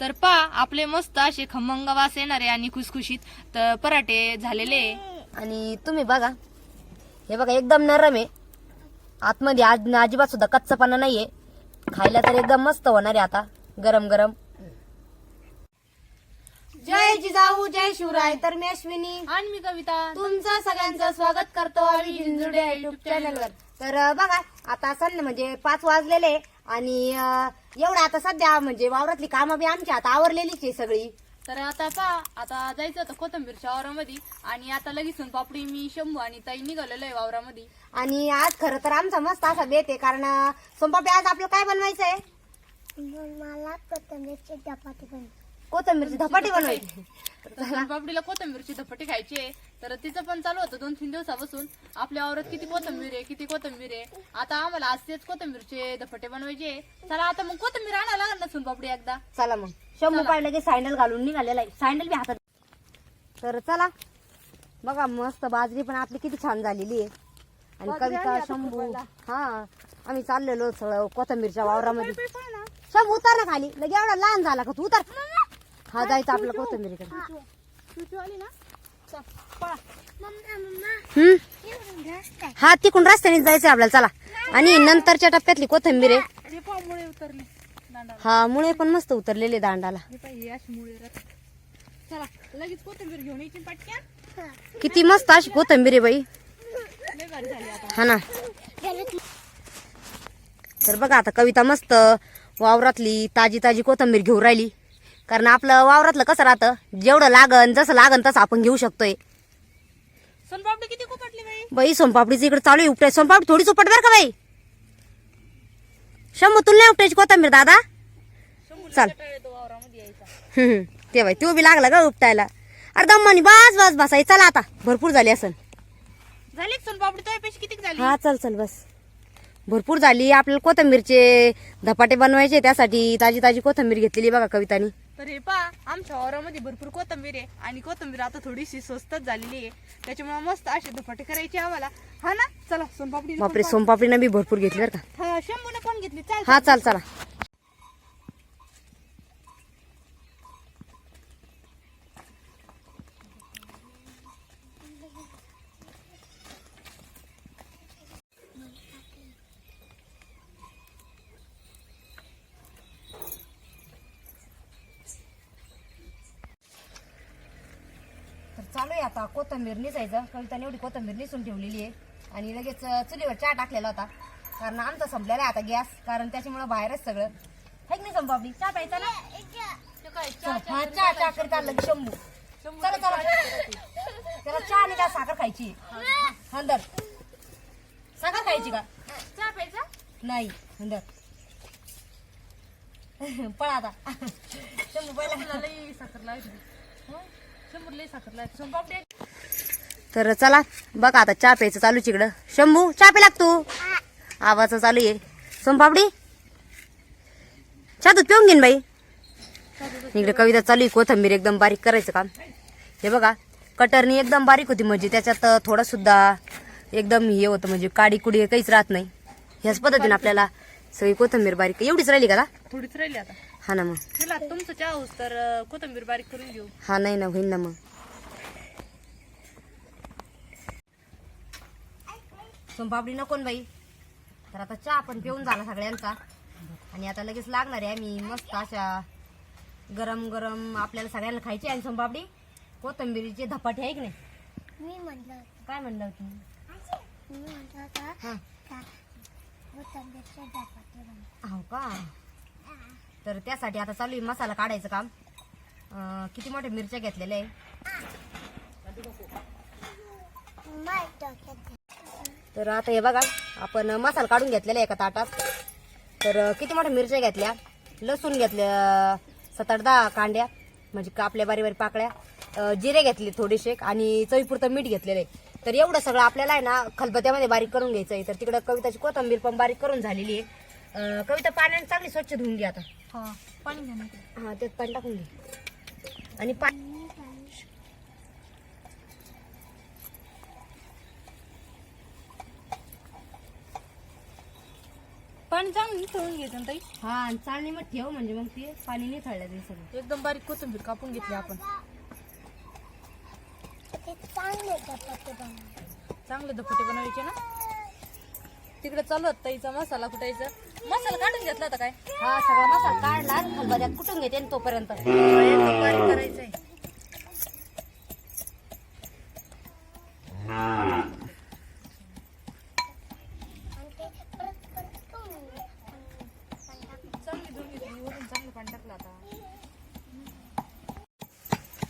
तर पा आपले मस्त असे खमंग वास येणारे आणि खुसखुशीत तर पराठे झालेले. आणि तुम्ही बघा हे बघा एकदम नरम आहे. आतमध्ये आज अजिबात सुद्धा कच्चापणा नाहीये. खायला तर एकदम मस्त होणार आहे आता गरम गरम. जय जिजाऊ जय शिवराय तर मी अश्विनी. आणि मी कविता. तुमचं सगळ्यांचं स्वागत करतो आम्ही जिंजुडे युट्यूब चॅनलवर तर बघा आता सण म्हणजे पाच वाजलेले आणि एवढं आता सध्या म्हणजे वावरातली कामं बी आमची आता आवरलेलीच आहे सगळी. तर आता पा आता जायचं होतं कोथंबीरच्या वावरामध्ये आणि आता लगेच पापडी मी शंभू आणि ताई निघालेलो आहे वावरामध्ये. आणि आज खरं तर आमचा मस्त असा बेत आहे कारण सोमपापी आज आपलं काय बनवायचं आहे? मला कोथिंबीरची चपाती पण कोथिंबीरची धपाटी बनवायची. तर पापडीला कोथंबीरची धपटी खायची आहे. तर तिचं पण चालू होतं दोन तीन दिवसापासून. आपल्या वावरात किती कोथंबीर आहे किती कोथंबीर आहे. आता आम्हाला आज तेच कोथंबीरचे धपटे बनवायचे आहे. चला आता मग कोथंबीर आणायला लागेल ना पापडी एकदा. चला मग. शंभू पाहिलं की सँडल घालून निघालेला आहे. सँडल बी हातात. तर चला. बघा मस्त बाजरी पण आपली किती छान झालेली आहे. आणि कविता शंभू. हा आम्ही चाललेलो सगळं कोथंबीरच्या वावरामध्ये. शंभू उतर ना खाली. लगे एवढा लहान झाला का तू? उतर. हा जायचं आपलं कोथंबीरीकडे आली ना. हम्म? हा तिकडून रस्त्याने जायचं आपल्याला चला. आणि नंतरच्या टप्प्यातली कोथंबीर आहे. हे मुळे हा पण मस्त उतरलेले दांडाला. किती मस्त अशी कोथंबीर आहे बाई. हा ना. तर बघा आता कविता मस्त वावरातली ताजी ताजी कोथंबीर घेऊन राहिली. कारण आपलं वावरातलं कसं राहतं? जेवढं लागन जसं लागन तसं आपण घेऊ शकतोय. सोनपापडी किती कुपटली बाई? बाई सोनपापडीची इकडे चालू आहे उपटाय. सोनपापडी थोडी उपट बरं का बाई? शंभू तुला नाही उपटायची कोथंबीर दादा? चाल. तो हम्म, बाई तो बी लागला का उपटायला. अरे दम्मानी बस बस बसाय चला आता. भरपूर झाली असन. झाली सोनपापडी? तो पैसे किती झाली? हा चल चल बस. भरपूर झाली. आपल्याला कोथंबीरचे धपाटे बनवायचे त्यासाठी ताजी ताजी कोथंबीर घेतलेली बघा कवितानी. तर हे पहा आमच्या वावरामध्ये भरपूर कोथंबीर आहे आणि कोथंबीर आता थोडीशी स्वस्तच झालेली आहे. त्याच्यामुळे मस्त असे धपाटे करायचे आम्हाला. हा ना? चला सोनपापडी बापरे सोमपापडीनं बी भरपूर घेतली बरं का. हा शंभूने पण घेतली. चाल हा चाल चला. चालू आहे आता. कोथंबीर निसायचं. कविताने एवढी कोथंबीर निसून ठेवलेली आहे. आणि लगेच चुलीवर चहा टाकलेला होता. कारण आमचा संपलेला आहे आता गॅस. कारण त्याच्यामुळे बाहेरच सगळं. है की नाही संपापडी चहा प्यायचा ना? चला, हा चहा चहा करीत आलं की शंभू. चला चला. त्याला चहा आणि काय साखर खायची हंदर. साखर खायची का? चहा प्यायचा? नाही हंदर. पळा आता. शंभू पहिला लई साखर लावायची सोनपापडी तर चला बघा आता चहा प्यायचं चालूच इकडं शंभू चहा पे लागतो आवाज चालू आहे. सोमपापडी चहा दूध पिऊन घेईन बाई. इकडे कविता चालू आहे कोथंबीर एकदम बारीक करायचं काम. हे बघा कटरनी एकदम बारीक होती म्हणजे त्याच्यात थोडं सुद्धा एकदम हे होतं म्हणजे काडी कुडी काहीच राहत नाही. ह्याच पद्धतीने आपल्याला सगळी कोथंबीर बारीक एवढीच राहिली का? थोडीच राहिली आता. हा ना मग. चला तुमचं चहा होस तर अं, कोथिंबीर बारीक करून घेऊ. हा नाही ना होईन ना मग. सोनपापडी नको ना बाई. तर आता चहा पण पिऊन झाला सगळ्यांचा. आणि आता लगेच लागणार आहे आम्ही मस्त अशा गरम गरम आपल्याला सगळ्यांना खायची आणि सोनपापडी. कोथंबीरीचे धपाटे आहे की नाही? मी म्हटलं काय म्हणलं होती? मी म्हटलं होतं हा. का कोथिंबीरची चपाती बनव हो का? तर त्यासाठी आता चालू आहे मसाला काढायचं काम. अं, किती मोठ्या मिरच्या घेतलेल्या आहे तर आता हे बघा आपण मसाला काढून घेतलेला आहे एका ताटात. तर अं, किती मोठ्या मिरच्या घेतल्या? लसूण घेतल्या सात आठ दहा कांड्या म्हणजे कापल्या बारी बारी पाकळ्या. अं, जिरे घेतले थोडेसे आणि चवीपुरतं मीठ घेतलेलं. आहे तर एवढं सगळं आपल्याला आहे ना खलबत्यामध्ये बारीक करून घ्यायचं आहे तर तिकडं कविताची कोथंबीर पण बारीक करून झालेली आहे. अं, कविता पाण्याने चांगली स्वच्छ धुवून घ्या आता. पाणी घ्या हा त्यात पाणी टाकून घे. आणि पाणी चांगलं चांगली घ्यायचं ना ताई हा आणि चाळणी मग ठेव म्हणजे मग ते पाणी नाही थळलं ते सगळं. एकदम बारीक कोथिंबीर कापून घेतली आपण. चांगले धपटे बनवायचे ना? तिकडे चालू होत ताईचा मसाला कुटायचा. मसाला काढून घेतला होता काय? हा सगळा मसाला काढला. खलबत्यात कुठून घेते आणि तोपर्यंत. करायचंय आणि ते परत परत करून घे. आणि पण टाक. चांगली धुवून घेतली वरून चांगलं पाणी टाकलं आता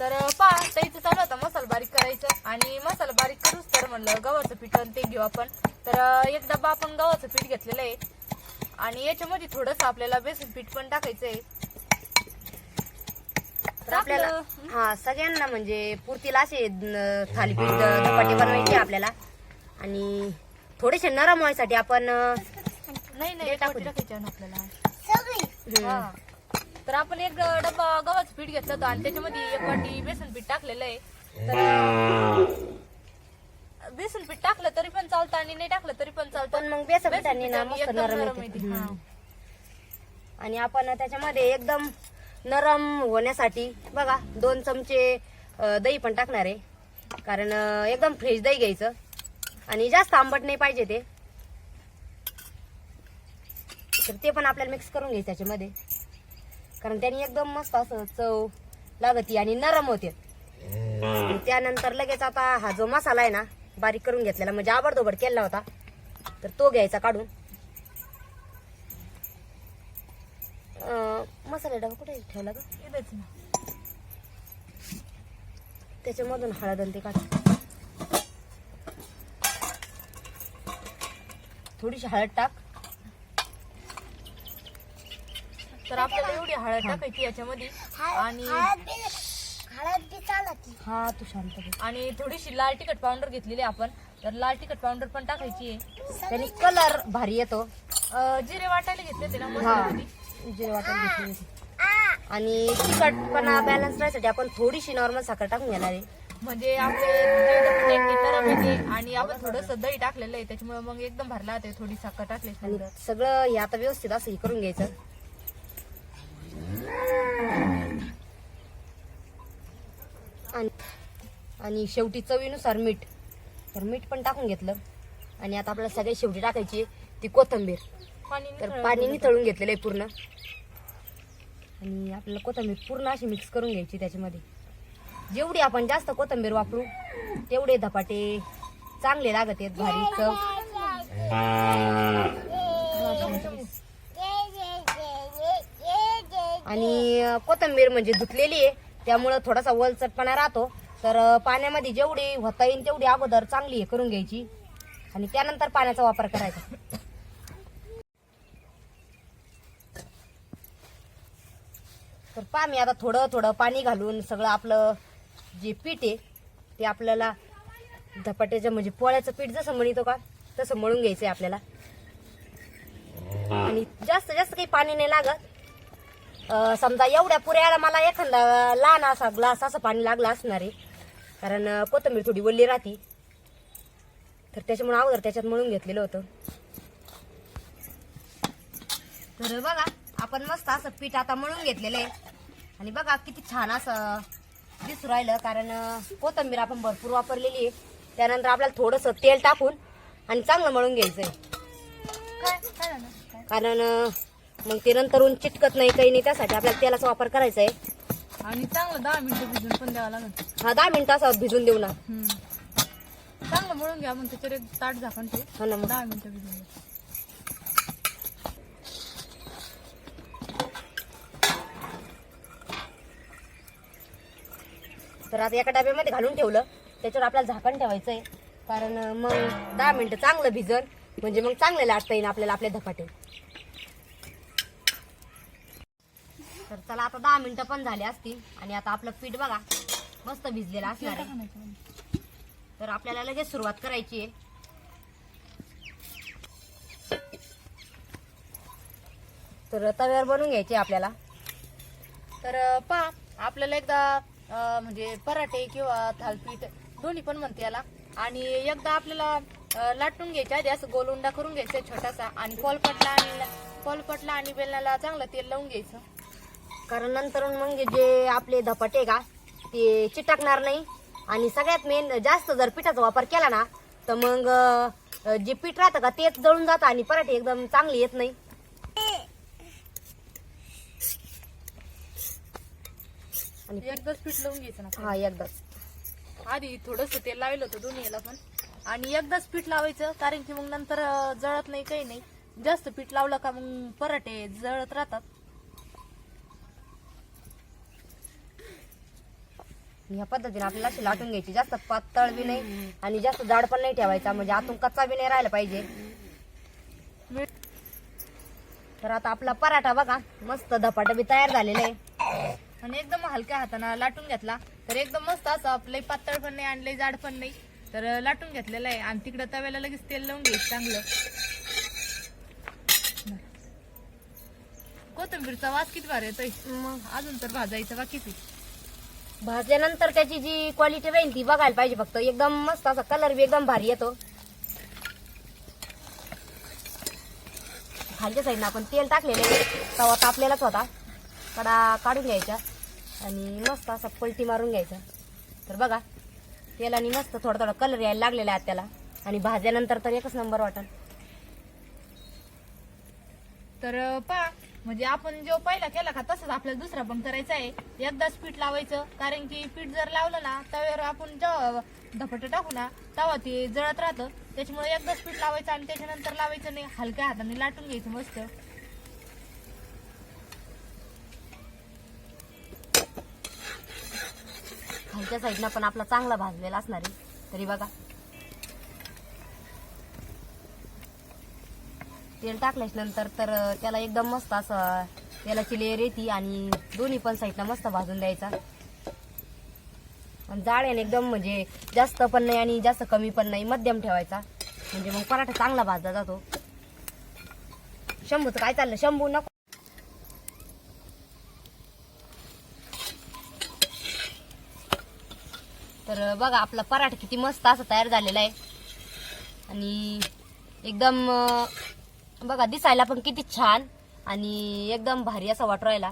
तर पा ताईचं चालू होता मसाला बारीक करायचं आणि मसाला बारीक करूच तर पीठ ते घेऊ आपण. तर एक डब्बा आपण गव्हाचं पीठ घेतलेलं आहे. आणि याच्यामध्ये थोडस आपल्याला बेसन पीठ पण टाकायचं आहे तर आपल्याला हा सगळ्यांना म्हणजे पुरतील असे थालीपीठ धपाटे बनवायचे आपल्याला. आणि थोडेसे नरम व्हायसाठी आपण नाही नाही टाकायची ना आपल्याला. सगळी? हा. तर आपण एक डब्बा गव्हाचं पीठ घेतलं होतं आणि त्याच्यामध्ये एक वाटी बेसन पीठ टाकलेलं आहे. तर बेसन पीठ टाकलं तरी पण चालतं आणि नाही टाकलं तरी पण चालतं. पण मग बेसन बेसन पिठाने ना मस्त एकदम नरम नरम येते. आणि आपण त्याच्यामध्ये एकदम नरम होण्यासाठी बघा दोन चमचे अं, दही पण टाकणार आहे. कारण अं, एकदम फ्रेश दही घ्यायचं. आणि जास्त आंबट नाही पाहिजे ते. तर ते पण आपल्याला मिक्स करून घ्यायचं त्याच्यामध्ये. कारण त्याने एकदम मस्त असं चव लागती आणि नरम होते. त्यानंतर लगेच आता हा जो मसाला आहे ना बारीक करून घेतलेला. म्हणजे आबडधोबड केला होता. तर तो घ्यायचा काढून. मसाला डबा कुठे ठेवला ग. त्याच्यामधून हळद आणि ते काढ. थोडीशी हळद टाक. तर आपल्याला एवढी हळद टाकायची याच्यामध्ये. आणि हळद बी हळद बी चालत हा तू शांत बस. आणि थोडीशी लाल तिखट पावडर घेतलेली आहे आपण. तर लाल तिखट पावडर पण टाकायची आहे. त्याने कलर भारी येतो. अं, जिरे वाटायला घेतले होते ना हा मसाल्यामध्ये जिरे वाटण घेतली होती. आणि तिखटपणा बॅलन्स राहण्यासाठी आपण थोडीशी नॉर्मल साखर टाकून घेणार आहे. म्हणजे आपले जे ते येते आणि आपण थोडस दही टाकलेलं आहे त्याच्यामुळे मग एकदम भरला होते थोडी साखर टाकली आणि सगळं हे आता व्यवस्थित असं हे करून घ्यायचं. आणि आणि शेवटी चवीनुसार मीठ. तर मीठ पण टाकून घेतलं. आणि आता आपल्याला सगळ्यात शेवटी टाकायची ती कोथंबीर. तर पाणी होतं. नितळून घेतलेलं आहे पूर्ण. आणि आपल्याला कोथंबीर पूर्ण अशी मिक्स करून घ्यायची त्याच्यामध्ये. जेवढी आपण जास्त कोथंबीर वापरू तेवढे धपाटे चांगले लागत आहेत भारी. चव. आणि कोथिंबीर म्हणजे धुतलेली आहे. त्यामुळं थोडासा वलचटपणा राहतो. तर पाण्यामध्ये जेवढी होता येईल तेवढी अगोदर चांगली हे करून घ्यायची. आणि त्यानंतर पाण्याचा वापर करायचा. तर पहा मी आता थोडं थोडं पाणी घालून सगळं आपलं जे पीठ आहे ते आपल्याला धपाट्याचं म्हणजे पोळ्याचं पीठ जसं म्हणतो का तसं मळून घ्यायचं आहे आपल्याला. आणि जास्त जास्त काही पाणी नाही लागत. समजा एवढ्या पुऱ्याला मला एखादा लहान असा ग्लास असं पाणी लागलं असणार आहे. कारण कोथिंबीर थोडी वल्ली राहती. तर त्याच्यामुळे अगोदर त्याच्यात मळून घेतलेलं होतं. तर बघा आपण मस्त असं पीठ आता मळून घेतलेलं आहे. आणि बघा किती छान असं दिसू राहिलं. कारण कोथिंबीर आपण भरपूर वापरलेली आहे. त्यानंतर आपल्याला थोडंसं तेल टाकून आणि चांगलं मळून घ्यायचं आहे? कारण मग ते नंतरून चिटकत नाही काही नाही त्यासाठी आपल्याला तेलाचा वापर करायचा आहे. आणि चांगलं दहा मिनिटं भिजून पण द्यावं लागत हा दहा मिनिटं असं भिजून देऊ ना. चांगलं मळून घ्या मग त्याच्यावर एक ताट झाकण ठेव. हा ना मग. दहा मिनिटं भिजून. तर आता एका डब्यामध्ये घालून ठेवलं. त्याच्यावर आपल्याला झाकण ठेवायचं आहे. कारण अं, मग दहा मिनिटं चांगलं भिजन म्हणजे मग चांगलं लाटता येईल आपल्याला आपले धपाटे. तर चला आता दहा मिनिटं पण झाली असतील. आणि आता आपलं पीठ बघा मस्त भिजलेलं असणार आहे. तर आपल्याला लगेच सुरुवात करायची आहे. तर तव्यावर बनवून घ्यायची आपल्याला. तर पा आपल्याला एकदा म्हणजे पराठे किंवा थालपीठ दोन्ही पण म्हणते याला. आणि एकदा आपल्याला लाटून घ्यायच्या आधी असं गोलुंडा करून घ्यायचा छोटासा. आणि पोलपटला आणि कॉलपटला आणि बेलनाला चांगलं तेल लावून घ्यायचं. कारण नंतर मग जे आपले धपाटे का ते चिटकणार नाही. आणि सगळ्यात मेन जास्त जर पिठाचा वापर केला ना तर मग जे पीठ राहतं का तेच जळून जातं आणि पराठे एकदम चांगले येत नाही. आणि एकदाच पीठ लावून घ्यायचं ना. हा एकदाच आधी थोडस तेल लावलं होतं दोन्ही याला पण. आणि एकदाच पीठ लावायचं कारण की मग नंतर जळत नाही काही नाही. जास्त पीठ लावलं का मग पराठे जळत राहतात. ह्या पद्धतीने आपल्याला अशी लाटून घ्यायची. जास्त पातळ बी नाही आणि जास्त जाड पण नाही ठेवायचा. म्हणजे आतून कच्चा बी नाही राहिला पाहिजे. तर आता आपला पराठा बघा. मस्त धपाटा बी तयार झालेला आहे. आणि एकदम हलक्या हाताने लाटून घेतला. तर एकदम मस्त असं आपलं पातळ पण नाही आणि लई जाड पण नाही. तर लाटून घेतलेलं आहे. आणि तिकडं तव्याला लगेच तेल लावून घ्यायचं चांगलं. कोथिंबीरचा वास किती भारी येतोय. मग? अजून तर भाजायचं बाकीच आहे. भाजल्यानंतर त्याची जी क्वालिटी राहील ती बघायला पाहिजे फक्त. एकदम मस्त असा कलर बी एकदम भारी येतो. खालच्या साईडनं आपण तेल टाकलेले तवा तापलेलाच होता. कडा काढून घ्यायचा आणि मस्त असा पलटी मारून घ्यायचा. तर बघा तेलाने मस्त थोडा थोडा कलर यायला लागलेला आहे त्याला आणि भाजल्यानंतर तर एकच नंबर वाटल तर पा म्हणजे आपण जो पहिला केला का तसंच आपल्याला दुसरा पण करायचा आहे. एकदाच पीठ लावायचं कारण की पीठ जर लावलं ना तव्यावर आपण जेव्हा धपट टाकू ना तेव्हा ते जळत राहतं. त्याच्यामुळे एकदाच पीठ लावायचं आणि त्याच्यानंतर लावायचं नाही हलक्या हाताने लाटून घ्यायचं मस्त. खालच्या साईडला पण आपला चांगला भाजलेला असणार आहे. तरी बघा. तेल टाकल्याच नंतर तर त्याला एकदम मस्त असं तेलाची लेअर येते आणि दोन्ही पण साईडला मस्त भाजून द्यायचा. आणि जाड आहे एकदम म्हणजे जास्त पण नाही आणि जास्त कमी पण नाही मध्यम ठेवायचा. म्हणजे मग पराठा चांगला भाजला जातो. शंभूचं काय चाललं शंभू नको. तर बघा आपला पराठा किती मस्त असं तयार झालेला आहे. आणि एकदम बघा दिसायला पण किती छान आणि एकदम भारी असा वाटू राहिला.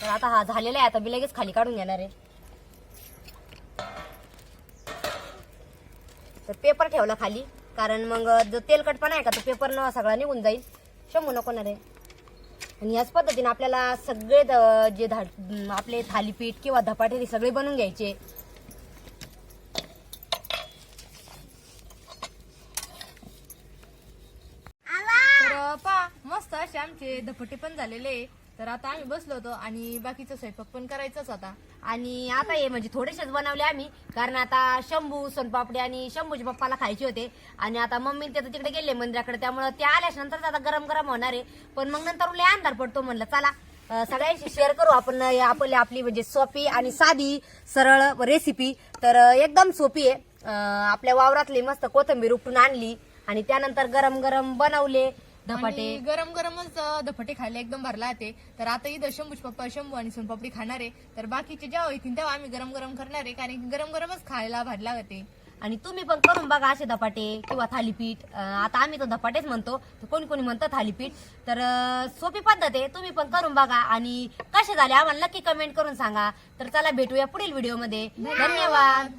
तर आता हा झालेला आहे आता मी लगेच खाली काढून घेणार आहे. तर पेपर ठेवला खाली कारण मग जो तेलकटपणा आहे का तो पेपर न सगळा निघून जाईल. शंभू नको ना रे. आणि याच पद्धतीने आपल्याला सगळे जे धा आपले थालीपीठ किंवा धपाटे सगळे बनवून घ्यायचे तर पा मस्त असे आमचे धपटे पण झालेले आहे. तर आता आम्ही बसलो होतो आणि बाकीचा स्वयंपाक पण करायचाच होता. आणि आता हे म्हणजे थोडेसेच बनवले आम्ही कारण आता शंभू सोनपापडी आणि शंभूच्या पप्पाला खायचे होते. आणि आता मम्मी ते तिकडे गेले मंदिराकडे त्यामुळे ते आल्याच्यानंतर आता गरम गरम होणार आहे. पण मग नंतर उलय अंधार पडतो म्हणलं चला सगळ्यांशी शेअर करू आपण आपली आपली म्हणजे सोपी आणि साधी सरळ रेसिपी तर एकदम सोपी आहे. आपल्या वावरातली मस्त कोथिंबीर उपटून आणली आणि त्यानंतर गरम गरम बनवले. धपाटे. आणि गरम गरमच अं, धपाटे खायला एकदम भरला ते तर आता इथं शंभूच पप्पा शंभू आणि सोनपापडी खाणार आहे. तर बाकीचे जेव्हा येतील तेव्हा आम्ही गरम गरम करणार आहे कारण की गरम गरमच खायला भारी लागते. आणि तुम्ही पण करून बघा असे धपाटे किंवा थालीपीठ. अं, आता आम्ही तर धपाटेच म्हणतो तर कोणी कोणी म्हणतं थालीपीठ. तर अं, सोपी पद्धत आहे तुम्ही पण करून बघा. आणि कसे झाले आम्हाला नक्की कमेंट करून सांगा. तर चला भेटूया पुढील व्हिडिओमध्ये धन्यवाद.